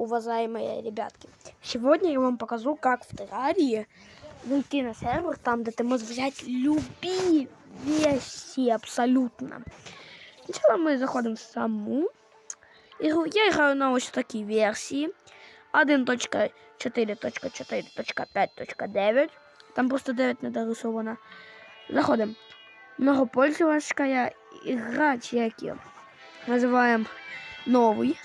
уважаемые ребятки. Сегодня я вам покажу, как в террарии выйти на сервер, там, где ты можешь взять любые вещи абсолютно. Сначала мы заходим в саму игру. Я играю на ось такие версии. 1.4.4.5.9. Там просто 9 недорисовано. Заходим. Многопользовательская игра чеки. Называем новый.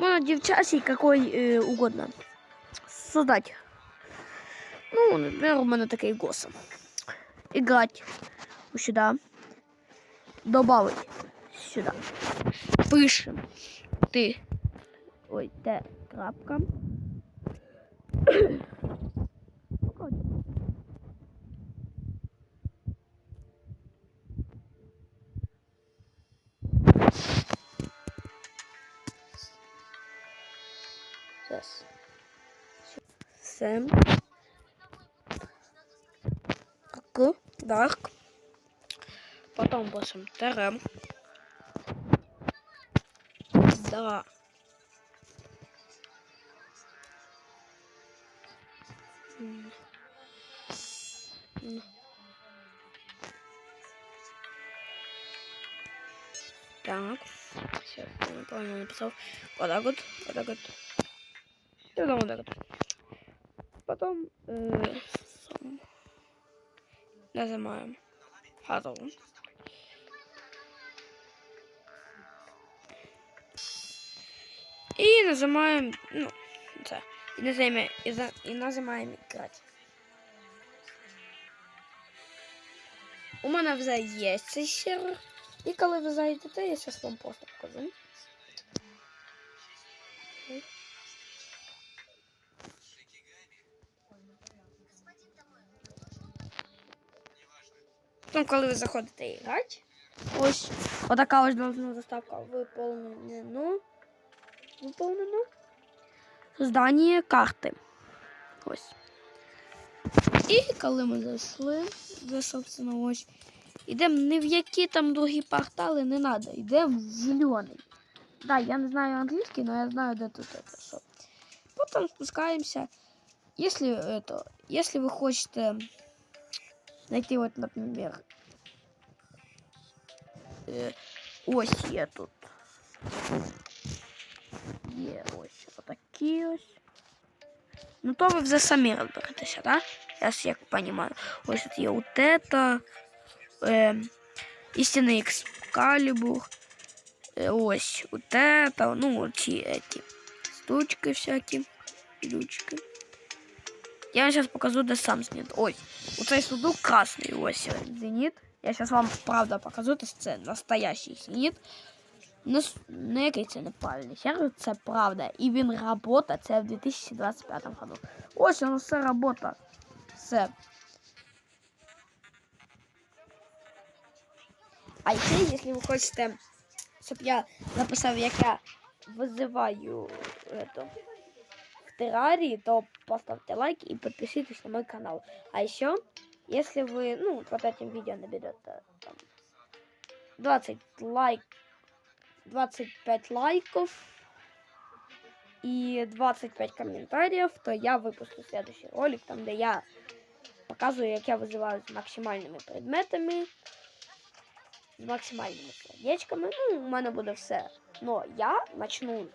Можно девчачий какой э, угодно. Создать. Ну, например, у мене такий госа. Играть сюда. Добавить сюда. Пишем. Ты. Ой, Т. Крапка. Сейчас. Сэм. К. Дарк. Потом пишем ТРМ. Да. Так. Сейчас, я неправильно написал. Вот так вот. Вот так вот. И потом вот так вот. Потом э, сам. нажимаем. Готово. И нажимаем, ну, це, і нажимаем, і, за, і нажимаем играть. У мене вже є цей сервер. І коли ви зайдете, я зараз вам просто покажу. Ну, коли ви заходите грати, ось отака ось должна заставка виповнена. Ну, виповнено. Здання карти. Ось. І коли ми зайшли, вже, собственно, ось, йдемо не в які там другі портали, не треба, йдемо в зелений. Да, я не знаю англійський, но я знаю, де тут это, що. Потім спускаємося. Если это, если вы хотите найти вот, например, э, ось є тут. Є ось отакі ось. Ну то ви вже самі розберетеся, да? Я ж як розумію. Ось тут є вот это. Е, істинний екскалібур. Е, ось вот это. Ну, ці эти штучки всякі. Ключки. Я вам сейчас покажу, де сам зенит. Ой, у цей сундук красний ось зенит. Я сейчас вам правда покажу, це настоящий зенит. Не, не який це неправильний сервер, це правда. І він робота, це в 2025 году. Ось воно все робота. Все. А ще, якщо ви хочете, щоб я написав, як я визиваю это, в террарии, то поставьте лайк и подпишитесь на мой канал. А еще, если вы, ну, под этим видео наберет там, 20 лайк, 25 лайков и 25 комментариев, то я выпущу следующий ролик, там, где я показываю, как я вызываю с максимальными предметами, з максимальними сердечками. Ну, у мене буде все. Но я начну.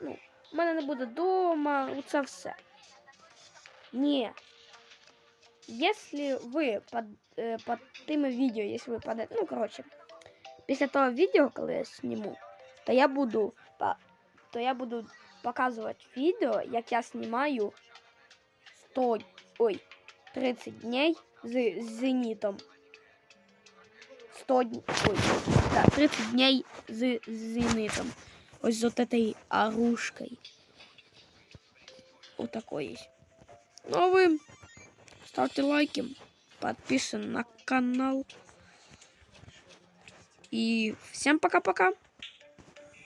Ну, у мене не буде дома, це все. Ні. Если вы под, э, под тими відео, если вы под... Ну, короче, після того відео, коли я сниму, то я буду то я буду показувати відео, як я знімаю 100, ой, 30 дней з, з зенітом. 100 дней, ой, да, 30 дней з, з зенитом. Ось з вот этой оружкой. Вот такой есть. Ну а вы ставьте лайки, подписывайтесь на канал. И всем пока-пока.